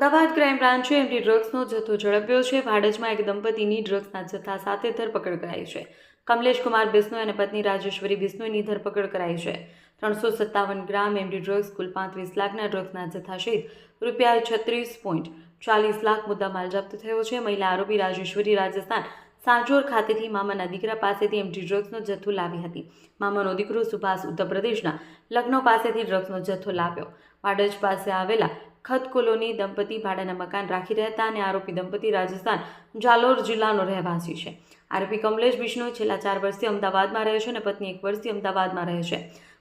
Ahmedabad crime બ્રાન્ચે MD ડ્રગ્સનો જથ્થો ઝડપ્યો છે. ભાડજમાં એક દંપતીની ડ્રગ્સના જથ્થા સાથે ધરપકડ કરાઈ છે. કમલેશ કુમાર બિશ્નોઈ અને પત્ની રાજેશ્વરી બિશ્નોઈની ધરપકડ કરાઈ છે. ત્રણસો સત્તાવન ગ્રામ એમડી ડ્રગ્સ, કુલ પાંત્રીસ લાખના ડ્રગ્સના જથ્થા સહિત રૂપિયા છત્રીસ પોઈન્ટ ચાલીસ લાખ મુદ્દામાલ જપ્ત થયો છે. મહિલા આરોપી રાજેશ્વરી રાજસ્થાન સાંચોર ખાતેથી મામાના દીકરા પાસેથી એમડી ડ્રગ્સનો જથ્થો લાવી હતી. મામાનો દીકરો સુભાષ ઉત્તર પ્રદેશના લખનૌ પાસેથી ડ્રગ્સનો જથ્થો લાવ્યો. વાડજ પાસે આવેલા ખત કોલોની દંપતી ભાડાના મકાન રાખી રહેતા અને આરોપી દંપતી રાજસ્થાન જાલોર જિલ્લાનો રહેવાસી છે. આરોપી કમલેશ બિશ્નોઈ છેલ્લા ચાર વર્ષથી અમદાવાદમાં રહે છે અને પત્ની એક વર્ષથી અમદાવાદમાં રહે છે.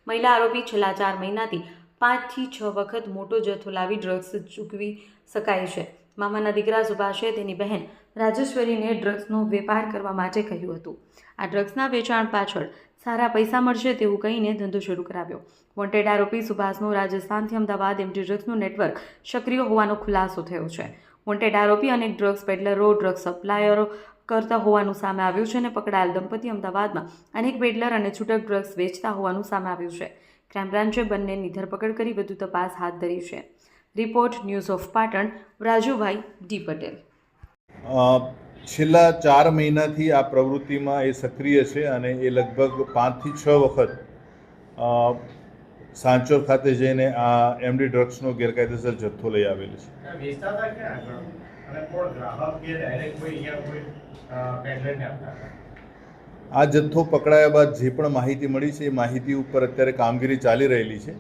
મહિલા આરોપી છેલ્લા ચાર મહિનાથી પાંચથી છ વખત મોટો જથ્થો લાવી ડ્રગ્સ ચૂકવી શકાય છે. મામાના દીકરા સુભાષે તેની બહેન રાજેશ્વરીને ડ્રગ્સનો વેપાર કરવા માટે કહ્યું હતું. આ ડ્રગ્સના વેચાણ પાછળ સારા પૈસા મળશે તેવું કહીને ધંધો શરૂ કરાવ્યો. વોન્ટેડ આરોપી સુભાષનો રાજસ્થાનથી અમદાવાદ એમટી ડ્રગ્સનું નેટવર્ક સક્રિય હોવાનો ખુલાસો થયો છે. વોન્ટેડ આરોપી અનેક ડ્રગ્સ પેડલરો ડ્રગ્સ સપ્લાયરો કરતા હોવાનું સામે આવ્યું છે અને પકડાયેલ દંપતી અમદાવાદમાં અનેક પેડલર અને છૂટક ડ્રગ્સ વેચતા હોવાનું સામે આવ્યું છે. ક્રાઇમ બ્રાન્ચે બંનેની ધરપકડ કરી વધુ તપાસ હાથ ધરી છે. Report news of Patan Rajubhai D Patel. છેલ્લા ચાર મહિનાથી આ પ્રવૃત્તિમાં એ સક્રિય છે અને એ લગભગ પાંચથી છ વખત સાંચોર ખાતે જઈને આ એમડી ડ્રગ્સનો ગેરકાયદેસર જથ્થો લઈ આવેલ છે. આ જથ્થો પકડાયા બાદ જે પણ માહિતી મળી છે એ માહિતી ઉપર અત્યારે કામગીરી ચાલી રહેલી છે.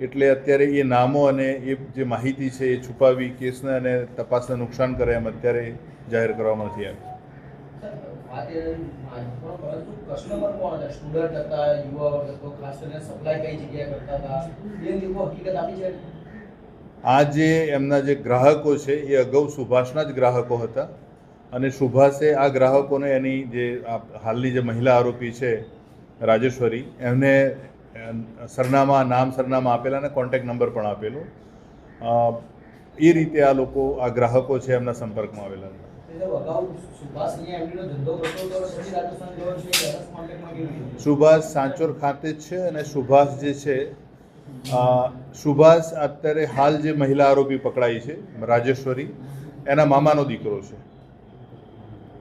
એટલે અત્યારે એ નામો અને એ જે માહિતી છે એ છુપાવી કેસને અને તપાસને નુકસાન કરે એમ અત્યારે જાહેર કરવામાં નથી આવ્યું. આ જે એમના જે ગ્રાહકો છે એ અગાઉ સુભાષના જ ગ્રાહકો હતા અને સુભાષે આ ગ્રાહકોને એની જે હાલની જે મહિલા આરોપી છે રાજેશ્વરી, એમને સરનામા નામ સરનામા આપેલા અને કોન્ટેક્ટ નંબર પણ આપેલો. એ રીતે આ લોકો આ ગ્રાહકો છે એમના સંપર્કમાં આવેલા સુભાષ સાંચોર ખાતે જ છે અને સુભાષ જે છે સુભાષ અત્યારે હાલ જે મહિલા આરોપી પકડાઈ છે રાજેશ્વરી એના મામાનો દીકરો છે.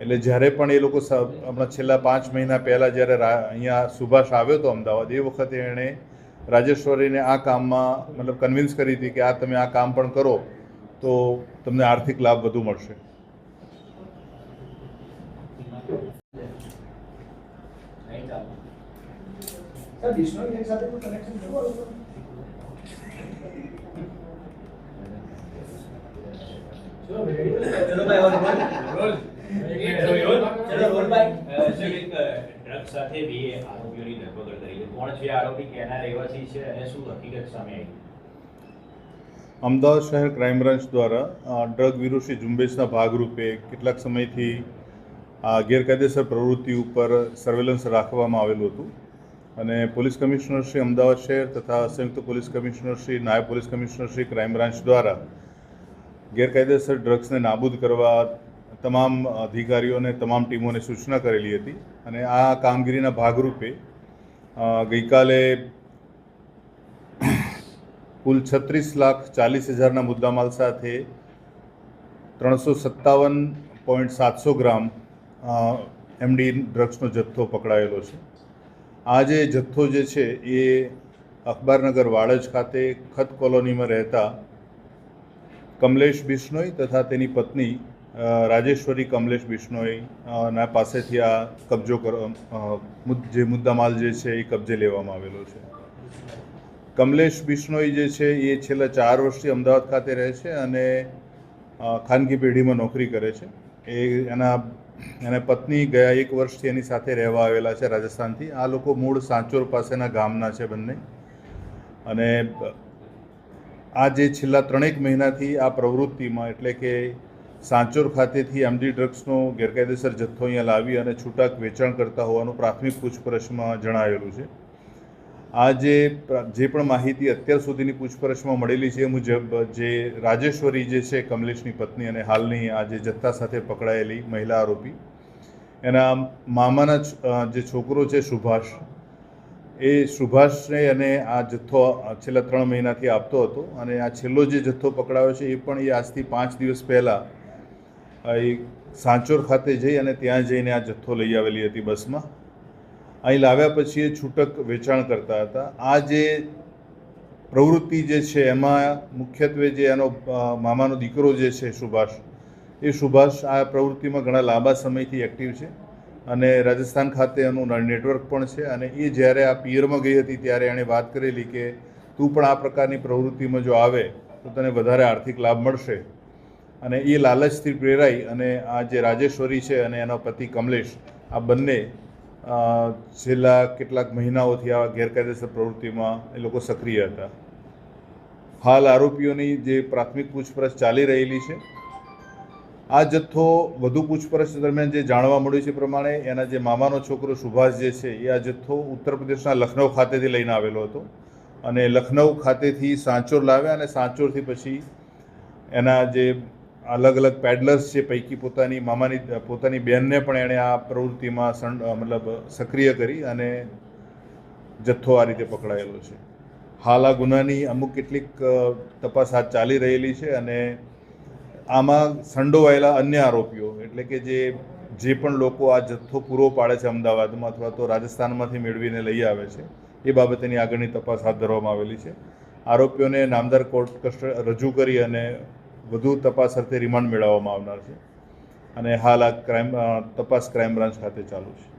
એટલે જ્યારે પણ એ લોકો હમણાં છેલ્લા પાંચ મહિના પહેલાં જ્યારે રા- અહીંયા સુભાષ આવ્યો હતો અમદાવાદ એ વખતે એણે રાજેશ્વરીને આ કામમાં મતલબ કન્વિન્સ કરી હતી કે આ તમે આ કામ પણ કરો તો તમને આર્થિક લાભ વધુ મળશે. નહીં ડ્રગ સાથે બે આરોપીઓની ધરપકડ કરી છે કોણ છે આરોપી? કેના રહેવાસી છે અને શું હકીકત સામે આવી? અમદાવાદ શહેર ક્રાઇમ બ્રાન્ચ દ્વારા ડ્રગ વિરોધી ઝુંબેશના ભાગરૂપે કેટલાક સમયથી આ ગેરકાયદેસર પ્રવૃત્તિ ઉપર સર્વેલન્સ રાખવામાં આવેલું હતું. અને પોલીસ કમિશનર શ્રી અમદાવાદ શહેર તથા સંયુક્ત પોલીસ કમિશનર શ્રી, નાયબ police commissioner Shri crime branch દ્વારા ગેરકાયદેસર ડ્રગ્સને નાબૂદ કરવા તમામ અધિકારીઓને, તમામ ટીમોને સૂચના કરેલી હતી અને આ કામગીરીના ભાગરૂપે ગઈકાલે કુલ છત્રીસ લાખ ચાલીસ હજારના મુદ્દામાલ સાથે ત્રણસો સત્તાવન પોઈન્ટ સાતસો ગ્રામ એમડી ડ્રગ્સનો જથ્થો પકડાયેલો છે. આ જે જથ્થો જે છે એ અખબારનગર વાડજ ખાતે ખત કોલોનીમાં રહેતા કમલેશ બિશ્નોઈ તથા તેની પત્ની રાજેશ્વરી કમલેશ બિશ્નોઈ ના પાસેથી આ કબજો જે મુદ્દામાલ જે છે એ કબજે લેવામાં આવેલો છે. કમલેશ બિશ્નોઈ જે છે એ છેલ્લા ચાર વર્ષથી અમદાવાદ ખાતે રહે છે અને ખાનગી પેઢીમાં નોકરી કરે છે. એ એના, એને પત્ની ગયા એક વર્ષથી એની સાથે રહેવા આવેલા છે રાજસ્થાનથી. આ લોકો મૂળ સાંચોર પાસેના ગામના છે બંને. અને, આ જે છેલ્લા ત્રણેક મહિનાથી આ પ્રવૃત્તિમાં એટલે કે સાંચોર ખાતેથી એમડી ડ્રગ્સનો ગેરકાયદેસર જથ્થો અહીંયા લાવી અને છૂટક વેચાણ કરતા હોવાનું પ્રાથમિક પૂછપરછમાં જણાવેલું છે. આ જે પણ માહિતી અત્યાર સુધીની પૂછપરછમાં મળેલી છે એ મુજબ, જે રાજેશ્વરી જે છે કમલેશની પત્ની અને હાલની આ જે જથ્થા સાથે પકડાયેલી મહિલા આરોપી, એના મામાના જે છોકરો છે સુભાષ, એ સુભાષને અને આ જથ્થો છેલ્લા ત્રણ મહિનાથી આપતો હતો અને આ છેલ્લો જે જથ્થો પકડાયો છે એ પણ એ આજથી પાંચ દિવસ પહેલાં એ સાંચોર ખાતે જઈ અને ત્યાં જઈને આ જથ્થો લઈ આવેલી હતી બસમાં. અહીં લાવ્યા પછી એ છૂટક વેચાણ કરતા હતા. આ જે પ્રવૃત્તિ જે છે, એમાં મુખ્યત્વે જે એનો મામાનો દીકરો જે છે, સુભાષ, એ સુભાષ આ પ્રવૃત્તિમાં ઘણા લાંબા સમયથી એક્ટિવ છે અને રાજસ્થાન ખાતે એનું નેટવર્ક પણ છે અને એ જ્યારે આ પિયરમાં ગઈ હતી ત્યારે એણે વાત કરેલી કે તું પણ આ પ્રકારની પ્રવૃત્તિમાં જો આવે તો તને વધારે આર્થિક લાભ મળશે. અને એ લાલચથી પ્રેરાઈ અને આ જે રાજેશ્વરી છે અને એનો પતિ કમલેશ, આ બંને છેલ્લા કેટલાક મહિનાઓથી આ ગેરકાયદેસર પ્રવૃત્તિમાં એ લોકો સક્રિય હતા. હાલ આરોપીઓની જે પ્રાથમિક પૂછપરછ ચાલી રહેલી છે. આ જથ્થો વધુ પૂછપરછ દરમિયાન જે જાણવા મળ્યું છે પ્રમાણે એના જે મામાનો છોકરો સુભાષ જે છે, એ આ જથ્થો ઉત્તર પ્રદેશના લખનઉ ખાતેથી લઈને આવેલો હતો. અને લખનઉ ખાતેથી સાંચોર લાવ્યા અને સાંચોરથી પછી એના જે અલગ અલગ પેડલર્સ છે પૈકી પોતાની મામાની, પોતાની બહેનને પણ એણે આ પ્રવૃત્તિમાં મતલબ સક્રિય કરી અને જથ્થો આ રીતે પકડાયેલો છે. હાલ આ ગુનાની અમુક કેટલીક તપાસ હાથ ચાલી રહેલી છે અને આમાં સંડોવાયેલા અન્ય આરોપીઓ, એટલે કે જે જે પણ લોકો આ જથ્થો પૂરો પાડે છે અમદાવાદમાં અથવા તો રાજસ્થાનમાંથી મેળવીને લઈ આવે છે, એ બાબતેની આગળની તપાસ હાથ ધરવામાં આવેલી છે. આરોપીઓને નામદાર કોર્ટ કસ્ટડી રજૂ કરી અને વધુ તપાસ અર્થે રિમાન્ડ મેળવવામાં આવનાર છે. અને હાલ આ ક્રાઇમ તપાસ ક્રાઇમ બ્રાન્ચ ખાતે ચાલુ છે.